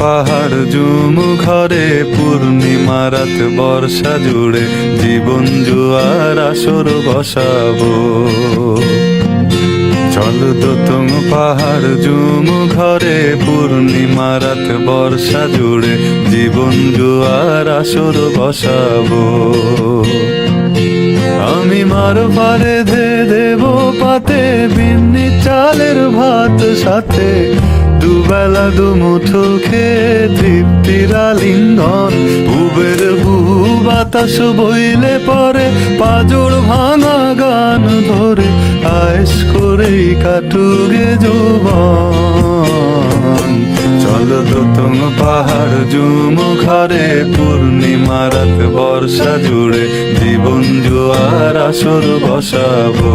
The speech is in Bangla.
পাহাড় জুম ঘরে পূর্ণিমা রাত বর্ষা জুড়ে জীবন জুয়ার আসর বসাবো। তুতুং পাহাড় জুম ঘরে, পূর্ণিমা রাত বর্ষা জুড়ে, জীবন জুয়ার আসর বসাবো। আমি মার পারে ধে দেব পাতে, বিন্নি চালের ভাত সাথে। দুবেলা দুমুঠো খেয়ে তৃপ্তির আলিঙ্গন, উবের ভূ বাতাস বইলে পরে, পাজর ভাঙা গান ধরে। আয়েস করেই কাটুগে যৌবন। চল তুতুং পাহাড় জুম ঘরে পূর্ণিমা রাত বর্ষা জুড়ে, জীবন জুয়ার আসর বসাবো।